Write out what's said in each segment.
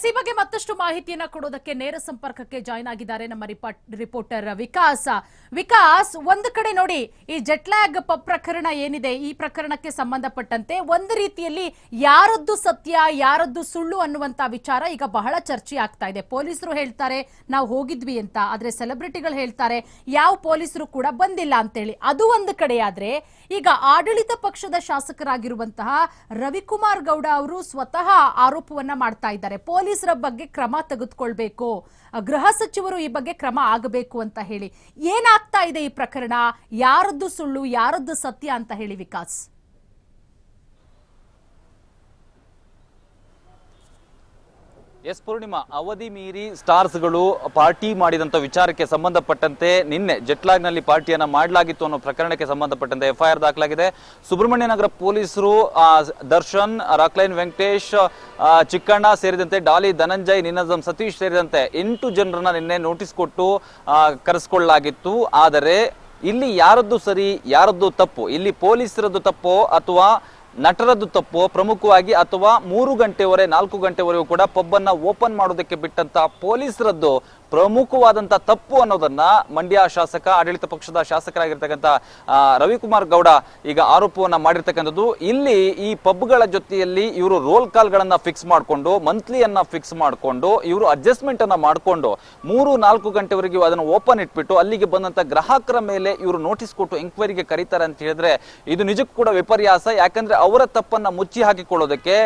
S ಬಗ್ಗೆ ಮತ್ತಷ್ಟು ಮಾಹಿತಿಯನ್ನ ಕೊಡೋದಕ್ಕೆ ನೇರ ಸಂಪರ್ಕಕ್ಕೆ ಜಾಯ್ನ್ ಆಗಿದ್ದಾರೆ ನಮ್ಮ ರಿಪೋರ್ಟ್- ರಿಪೋರ್ಟರ್ ವಿಕಾಸ್. ವಿಕಾಸ್, ಒಂದು ಕಡೆ ನೋಡಿ, ಈ ಜೆಟ್ಲ್ಯಾಗ್ ಪ್ರಕರಣ ಏನಿದೆ? ಈ ಪ್ರಕರಣಕ್ಕೆ ಸಂಬಂಧಪಟ್ಟಂತೆ ಒಂದು ರೀತಿಯಲ್ಲಿ ಯಾರದ್ದು ಸತ್ಯ, ಯಾರದ್ದು ಸುಳ್ಳು ಅನ್ನುವಂತ ವಿಚಾರ ಈಗ ಬಹಳ ಚರ್ಚೆ ಆಗ್ತಾ ಇದೆ. ಪೊಲೀಸರು ಹೇಳ್ತಾರೆ, ನಾವು ಹೋಗಿದ್ವಿ ಅಂತ. ಆದ್ರೆ ಸೆಲೆಬ್ರಿಟಿಗಳು ಹೇಳ್ತಾರೆ, ಯಾವ ಪೊಲೀಸರು ಕೂಡ ಬಂದಿಲ್ಲ ಅಂತೇಳಿ. ಅದು ಒಂದು ಕಡೆ ಆದ್ರೆ, ಈಗ ಆಡಳಿತ ಪಕ್ಷದ ಶಾಸಕರಾಗಿರುವಂತಹ ರವಿಕುಮಾರ್ ಗೌಡ ಅವರು ಸ್ವತಃ ಆರೋಪವನ್ನ ಮಾಡ್ತಾ ಇದ್ದಾರೆ. ಪೊಲೀಸರ ಬಗ್ಗೆ ಕ್ರಮ ತೆಗೆದುಕೊಳ್ಬೇಕು. ಗೃಹ ಸಚಿವರು ಈ ಬಗ್ಗೆ ಕ್ರಮ ಆಗಬೇಕು ಅಂತ ಹೇಳಿ. ಏನಾಗ್ತಾ ಇದೆ ಈ ಪ್ರಕರಣ? ಯಾರದ್ದು ಸುಳ್ಳು, ಯಾರದ್ದು ಸತ್ಯ ಅಂತ ಹೇಳಿ ವಿಕಾಸ್. ಎಸ್ ಪೂರ್ಣಿಮಾ, ಅವಧಿ ಮೀರಿ ಸ್ಟಾರ್ಸ್ಗಳು ಪಾರ್ಟಿ ಮಾಡಿದಂತ ವಿಚಾರಕ್ಕೆ ಸಂಬಂಧಪಟ್ಟಂತೆ ನಿನ್ನೆ ಜೆಟ್ಲಾಗ್ನಲ್ಲಿ ಪಾರ್ಟಿಯನ್ನ ಮಾಡಲಾಗಿತ್ತು ಅನ್ನೋ ಪ್ರಕರಣಕ್ಕೆ ಸಂಬಂಧಪಟ್ಟಂತೆ ಎಫ್ಐಆರ್ ದಾಖಲಾಗಿದೆ. ಸುಬ್ರಹ್ಮಣ್ಯ ನಗರ ಪೊಲೀಸರು ದರ್ಶನ್, ರಾಕ್ಲೈನ್ ವೆಂಕಟೇಶ್ ಚಿಕ್ಕಣ್ಣ ಸೇರಿದಂತೆ ಡಾಲಿ ಧನಂಜಯ್, ನಿನ್ನಜಂ ಸತೀಶ್ ಸೇರಿದಂತೆ ಎಂಟು ಜನರನ್ನ ನಿನ್ನೆ ನೋಟಿಸ್ ಕೊಟ್ಟು ಕರೆಸ್ಕೊಳ್ಳಲಾಗಿತ್ತು ಆದರೆ ಇಲ್ಲಿ ಯಾರದ್ದು ಸರಿ, ಯಾರದ್ದು ತಪ್ಪು, ಇಲ್ಲಿ ಪೊಲೀಸರದ್ದು ತಪ್ಪೋ ಅಥವಾ ನಟರದ್ದು ತಪ್ಪು ಪ್ರಮುಖವಾಗಿ ಅಥವಾ ಮೂರು ಗಂಟೆವರೆ ನಾಲ್ಕು ಗಂಟೆವರೆಗೂ ಕೂಡ ಪಬ್ಬನ್ನ ಓಪನ್ ಮಾಡೋದಕ್ಕೆ ಬಿಟ್ಟಂತ ಪೊಲೀಸರದ್ದು ಪ್ರಮುಖವಾದಂತ ತಪ್ಪು ಅನ್ನೋದನ್ನ ಮಂಡ್ಯ ಶಾಸಕ, ಆಡಳಿತ ಪಕ್ಷದ ಶಾಸಕರಾಗಿರ್ತಕ್ಕಂಥ ರವಿಕುಮಾರ್ ಗೌಡ ಈಗ ಆರೋಪವನ್ನ ಮಾಡಿರ್ತಕ್ಕಂಥದ್ದು. ಇಲ್ಲಿ ಈ ಪಬ್ಗಳ ಜೊತೆಯಲ್ಲಿ ಇವರು ರೋಲ್ ಕಾಲ್ಗಳನ್ನ ಫಿಕ್ಸ್ ಮಾಡಿಕೊಂಡು ಮಂತ್ಲಿಯನ್ನ ಫಿಕ್ಸ್ ಮಾಡಿಕೊಂಡು, ಇವರು ಅಡ್ಜಸ್ಟ್ಮೆಂಟ್ ಅನ್ನ ಮಾಡಿಕೊಂಡು, ಮೂರು ನಾಲ್ಕು ಗಂಟೆವರೆಗೂ ಅದನ್ನು ಓಪನ್ ಇಟ್ಬಿಟ್ಟು, ಅಲ್ಲಿಗೆ ಬಂದಂತ ಗ್ರಾಹಕರ ಮೇಲೆ ಇವರು ನೋಟಿಸ್ ಕೊಟ್ಟು ಎಂಕ್ವೈರಿಗೆ ಕರೀತಾರೆ ಅಂತ ಹೇಳಿದ್ರೆ ಇದು ನಿಜಕ್ಕೂ ಕೂಡ ವಿಪರ್ಯಾಸ. ಯಾಕಂದ್ರೆ ಅವರ ತಪ್ಪನ್ನ ಮುಚ್ಚಿ ಹಾಕಿಕೊಳ್ಳೋದಕ್ಕೆ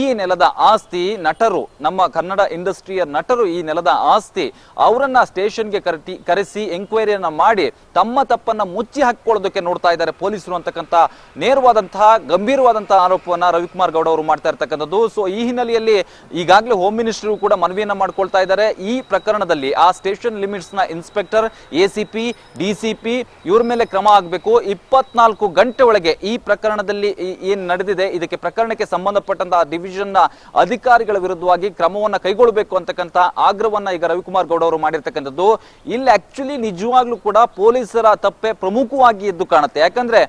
ಈ ನೆಲದ ಆಸ್ತಿ ನಟರು, ನಮ್ಮ ಕನ್ನಡ ಇಂಡಸ್ಟ್ರಿಯ ನಟರು ಈ ನೆಲದ ಆಸ್ತಿ. ಅವರನ್ನ ಸ್ಟೇಷನ್ಗೆ ಕರೆಟಿ, ಕರೆಸಿ ಎಂಕ್ವೈರಿಯನ್ನ ಮಾಡಿ ತಮ್ಮ ತಪ್ಪನ್ನ ಮುಚ್ಚಿ ಹಾಕಿಕೊಳ್ಳೋದಕ್ಕೆ ನೋಡ್ತಾ ಇದ್ದಾರೆ ಪೊಲೀಸರು ಅಂತಕ್ಕಂಥ ನೇರವಾದಂತಹ, ಗಂಭೀರವಾದಂತಹ ಆರೋಪವನ್ನ ರವಿಕುಮಾರ್ ಗೌಡ ಅವರು ಮಾಡ್ತಾ ಇರ್ತಕ್ಕಂಥದ್ದು. ಸೊ ಈ ಹಿನ್ನೆಲೆಯಲ್ಲಿ ಈಗಾಗಲೇ ಹೋಮ್ ಮಿನಿಸ್ಟರ್ ಕೂಡ ಮನವಿಯನ್ನ ಮಾಡ್ಕೊಳ್ತಾ ಇದ್ದಾರೆ. ಈ ಪ್ರಕರಣದಲ್ಲಿ ಆ ಸ್ಟೇಷನ್ ಲಿಮಿಟ್ಸ್ನ ಇನ್ಸ್ಪೆಕ್ಟರ್ ಎಸಿಪಿ ಡಿಸಿಪಿ ಇವ್ರ ಮೇಲೆ ಕ್ರಮ ಆಗಬೇಕು. ಇಪ್ಪತ್ನಾಲ್ಕು ಗಂಟೆ ಒಳಗೆ ಈ ಪ್ರಕರಣದಲ್ಲಿ ಏನು ನಡೆದಿದೆ, ಇದಕ್ಕೆ ಪ್ರಕರಣಕ್ಕೆ ಸಂಬಂಧಪಟ್ಟಂತಹ ಡಿವಿಷನ್ನ ಅಧಿಕಾರಿಗಳ ವಿರುದ್ಧವಾಗಿ ಕ್ರಮವನ್ನ ಕೈಗೊಳ್ಳಬೇಕು ಅಂತಕ್ಕಂಥ ಆಗ್ರಹವನ್ನ ಈಗ ರವಿಕುಮಾರ್ ಗೌಡ ಅವರು ಮಾಡಿರ್ತಕ್ಕಂಥದ್ದು. ಇಲ್ಲಿ ಆಕ್ಚುಲಿ ನಿಜವಾಗ್ಲೂ ಕೂಡ ಪೊಲೀಸರ ತಪ್ಪೆ ಪ್ರಮುಖವಾಗಿ ಎದ್ದು ಕಾಣುತ್ತೆ. ಯಾಕಂದ್ರೆ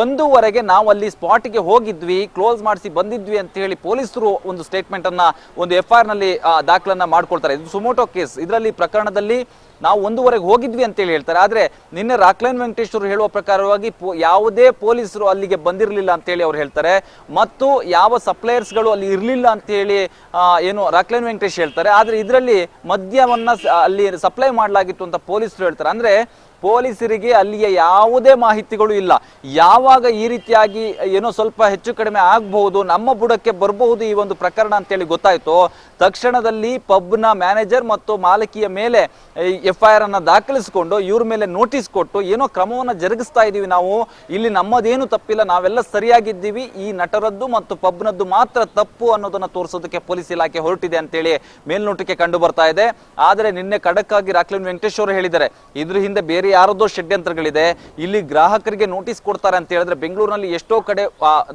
ಒಂದೂವರೆಗೆ ನಾವು ಅಲ್ಲಿ ಸ್ಪಾಟ್ಗೆ ಹೋಗಿದ್ವಿ ಕ್ಲೋಸ್ ಮಾಡಿಸಿ ಬಂದಿದ್ವಿ ಅಂತ ಹೇಳಿ ಪೊಲೀಸರು ಒಂದು ಸ್ಟೇಟ್ಮೆಂಟ್ ಅನ್ನ, ಒಂದು ಎಫ್ ಆರ್ನಲ್ಲಿ ದಾಖಲನ್ನ ಮಾಡ್ಕೊಳ್ತಾರೆ. ಇದು ಸುಮೋಟೋ ಕೇಸ್ ಇದರಲ್ಲಿ ಪ್ರಕರಣದಲ್ಲಿ ನಾವು ಒಂದೂವರೆಗೆ ಹೋಗಿದ್ವಿ ಅಂತೇಳಿ ಹೇಳ್ತಾರೆ. ಆದ್ರೆ ನಿನ್ನೆ ರಾಕ್ಲೈನ್ ವೆಂಕಟೇಶ್ವರು ಹೇಳುವ ಪ್ರಕಾರವಾಗಿ ಯಾವುದೇ ಪೊಲೀಸರು ಅಲ್ಲಿಗೆ ಬಂದಿರಲಿಲ್ಲ ಅಂತೇಳಿ ಅವ್ರು ಹೇಳ್ತಾರೆ. ಮತ್ತು ಯಾವ ಸಪ್ಲೈಯರ್ಸ್ಗಳು ಅಲ್ಲಿ ಇರಲಿಲ್ಲ ಅಂತೇಳಿ ಏನು ರಾಕ್ಲೈನ್ ವೆಂಕಟೇಶ್ ಹೇಳ್ತಾರೆ. ಆದ್ರೆ ಇದರಲ್ಲಿ ಮದ್ಯವನ್ನು ಅಲ್ಲಿ ಸಪ್ಲೈ ಮಾಡಲಾಗಿತ್ತು ಅಂತ ಪೊಲೀಸರು ಹೇಳ್ತಾರೆ. ಅಂದ್ರೆ ಪೊಲೀಸರಿಗೆ ಅಲ್ಲಿಯ ಯಾವುದೇ ಮಾಹಿತಿಗಳು ಇಲ್ಲ. ಯಾವಾಗ ಈ ರೀತಿಯಾಗಿ ಏನೋ ಸ್ವಲ್ಪ ಹೆಚ್ಚು ಕಡಿಮೆ ಆಗಬಹುದು, ನಮ್ಮ ಬುಡಕ್ಕೆ ಬರಬಹುದು ಈ ಒಂದು ಪ್ರಕರಣ ಅಂತೇಳಿ ಗೊತ್ತಾಯ್ತು. ತಕ್ಷಣದಲ್ಲಿ ಪಬ್ನ ಮ್ಯಾನೇಜರ್ ಮತ್ತು ಮಾಲಕಿಯ ಮೇಲೆ ಎಫ್ ಐ ಆರ್ ಅನ್ನ ದಾಖಲಿಸಿಕೊಂಡು ಇವ್ರ ಮೇಲೆ ನೋಟಿಸ್ ಕೊಟ್ಟು ಏನೋ ಕ್ರಮವನ್ನ ಜರುಗಿಸ್ತಾ ಇದೀವಿ ನಾವು. ಇಲ್ಲಿ ನಮ್ಮದೇನು ತಪ್ಪಿಲ್ಲ, ನಾವೆಲ್ಲ ಸರಿಯಾಗಿದ್ದೀವಿ. ಈ ನಟರದ್ದು ಮತ್ತು ಪಬ್ನದ್ದು ಮಾತ್ರ ತಪ್ಪು ಅನ್ನೋದನ್ನ ತೋರಿಸೋದಕ್ಕೆ ಪೊಲೀಸ್ ಇಲಾಖೆ ಹೊರಟಿದೆ ಅಂತೇಳಿ ಮೇಲ್ನೋಟಕ್ಕೆ ಕಂಡು ಬರ್ತಾ ಇದೆ. ಆದರೆ ನಿನ್ನೆ ಖಡಕ್ಕಾಗಿ ರಾಕ್ಲಿನ್ ವೆಂಕಟೇಶ್ ಅವರು ಹೇಳಿದ್ದಾರೆ. ಇದ್ರ ಹಿಂದೆ ಬೇರೆ ಯಾರದೋ ಷಡ್ಯಂತ್ರಗಳಿದೆ. ಇಲ್ಲಿ ಗ್ರಾಹಕರಿಗೆ ನೋಟಿಸ್ ಕೊಡ್ತಾರೆ ಅಂತ ಹೇಳಿದ್ರೆ ಬೆಂಗಳೂರಿನಲ್ಲಿ ಎಷ್ಟೋ ಕಡೆ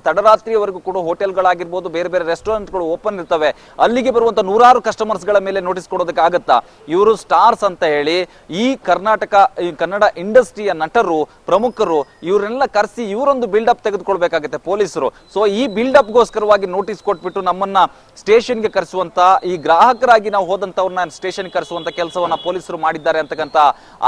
ತಡರಾತ್ರಿವರೆಗೂ ಕೂಡ ಹೋಟೆಲ್ಗಳಾಗಿರ್ಬೋದು, ಬೇರೆ ಬೇರೆ ರೆಸ್ಟೋರೆಂಟ್ಗಳು ಓಪನ್ ಇರ್ತವೆ. ಅಲ್ಲಿಗೆ ಬರುವಂತ ನೂರಾರು ಕಸ್ಟಮರ್ಸ್ಗಳ ಮೇಲೆ ನೋಟಿಸ್ ಕೊಡೋದಕ್ಕೆ ಆಗತ್ತಾ? ಇವರು ಸ್ಟಾರ್ಸ್ ಅಂತ ಹೇಳಿ, ಈ ಕರ್ನಾಟಕ ಕನ್ನಡ ಇಂಡಸ್ಟ್ರಿಯ ನಟರು, ಪ್ರಮುಖರು ಇವರೆಲ್ಲ ಕರೆಸಿ ಇವರೊಂದು ಬಿಲ್ಡಪ್ ತೆಗೆದುಕೊಳ್ಬೇಕಾಗುತ್ತೆ ಪೊಲೀಸರು. ಸೊ ಈ ಬಿಲ್ಡಪ್ ಗೋಸ್ಕರವಾಗಿ ನೋಟಿಸ್ ಕೊಟ್ಬಿಟ್ಟು ನಮ್ಮನ್ನ ಸ್ಟೇಷನ್ಗೆ ಕರೆಸುವಂತ, ಈ ಗ್ರಾಹಕರಾಗಿ ನಾವು ಹೋದಂತವ್ರನ್ನ ಸ್ಟೇಷನ್ ಕರೆಸುವಂತ ಕೆಲಸವನ್ನ ಪೊಲೀಸರು ಮಾಡಿದ್ದಾರೆ ಅಂತಕ್ಕಂಥ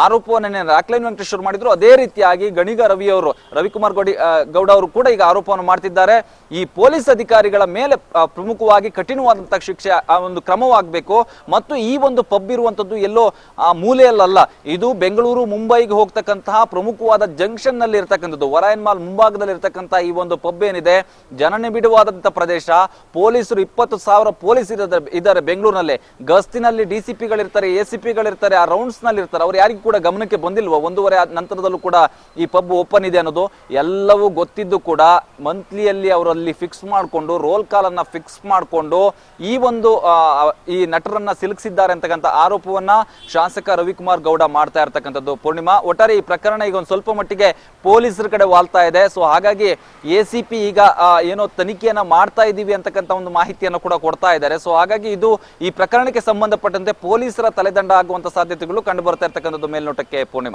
ಆರೋಪವನ್ನ ರಾಕ್ಲೈನ್ ವೆಂಕಟೇಶ್ವರ್ ಮಾಡಿದ್ರು. ಅದೇ ರೀತಿಯಾಗಿ ಗಣಿಗ ರವಿ ಅವರು, ರವಿಕುಮಾರ್ ಗೌಡಿ ಗೌಡ ಅವರು ಕೂಡ ಈಗ ಆರೋಪವನ್ನು ಮಾಡ್ತಿದ್ದಾರೆ. ಈ ಪೊಲೀಸ್ ಅಧಿಕಾರಿಗಳ ಮೇಲೆ ಪ್ರಮುಖವಾಗಿ ಕಠಿಣವಾದಂತಹ ಶಿಕ್ಷೆ, ಆ, ಒಂದು ಕ್ರಮವಾಗಬೇಕು. ಮತ್ತು ಈ ಒಂದು ಪಬ್ ಇರುವಂತದ್ದು ಎಲ್ಲೋ, ಆ ಮೂಲೆಯಲ್ಲ ಇದು ಬೆಂಗಳೂರು, ಮುಂಬೈಗೆ ಹೋಗ್ತಕ್ಕಂತಹ ಪ್ರಮುಖವಾದ ಜಂಕ್ಷನ್ನಲ್ಲಿ ಇರ್ತಕ್ಕಂಥದ್ದು ವರಾಯನ್ ಮಾಲ್ ಮುಂಭಾಗದಲ್ಲಿ ಇರ್ತಕ್ಕಂತಹ ಈ ಒಂದು ಪಬ್ ಏನಿದೆ ಜನನಿಬಿಡವಾದಂತಹ ಪ್ರದೇಶ. ಪೊಲೀಸರು ಇಪ್ಪತ್ತು ಸಾವಿರ ಪೊಲೀಸ್ ಇದ್ದಾರೆ ಬೆಂಗಳೂರಿನಲ್ಲಿ. ಗಸ್ತಿನಲ್ಲಿ ಡಿಸಿಪಿಗಳಿರ್ತಾರೆ ಎಸಿಪಿಗಳಿರ್ತಾರೆ ಆ ರೌಂಡ್ಸ್ನಲ್ಲಿ ಇರ್ತಾರೆ ಅವ್ರು ಯಾರಿಗೂ ಕೂಡ ಗಮನಕ್ಕೆ ಬಂದಿಲ್ವಾ ಒಂದೂವರೆ ನಂತರದಲ್ಲೂ ಕೂಡ ಈ ಪಬ್ ಓಪನ್ ಇದೆ ಅನ್ನೋದು ಎಲ್ಲವೂ ಗೊತ್ತಿದ್ದು ಕೂಡ ಮಂತ್ಲಿಯಲ್ಲಿ ಅವರಲ್ಲಿ ಫಿಕ್ಸ್ ಮಾಡಿಕೊಂಡು, ರೋಲ್ ಕಾಲ್ ಅನ್ನ ಫಿಕ್ಸ್ ಮಾಡಿಕೊಂಡು ಈ ಒಂದು ಈ ನಟರನ್ನ ಸಿಲುಕಿಸಿದ್ದಾರೆ ಅಂತಕ್ಕಂಥ ಆರೋಪವನ್ನ ಶಾಸಕ ರವಿಕುಮಾರ್ ಗೌಡ ಮಾಡ್ತಾ ಇರ್ತಕ್ಕಂಥದ್ದು. ಪೂರ್ಣಿಮಾ, ಒಟ್ಟಾರೆ ಈ ಪ್ರಕರಣ ಈಗ ಒಂದು ಸ್ವಲ್ಪ ಮಟ್ಟಿಗೆ ಪೊಲೀಸರ ಕಡೆ ವಾಲ್ತಾ ಇದೆ. ಸೊ ಹಾಗಾಗಿ ಎ ಈಗ ಏನೋ ತನಿಖೆಯನ್ನ ಮಾಡ್ತಾ ಇದ್ದೀವಿ ಅಂತಕ್ಕಂಥ ಒಂದು ಮಾಹಿತಿಯನ್ನು ಕೂಡ ಕೊಡ್ತಾ ಇದ್ದಾರೆ. ಸೊ ಹಾಗಾಗಿ ಇದು ಈ ಪ್ರಕರಣಕ್ಕೆ ಸಂಬಂಧಪಟ್ಟಂತೆ ಪೊಲೀಸರ ತಲೆದಂಡ ಆಗುವಂತ ಸಾಧ್ಯತೆಗಳು ಕಂಡು ಬರ್ತಾ ಇರ್ತಕ್ಕಂಥದ್ದು ಮೇಲ್ನೋಟಕ್ಕೆ ಪೂರ್ಣಿಮಾ.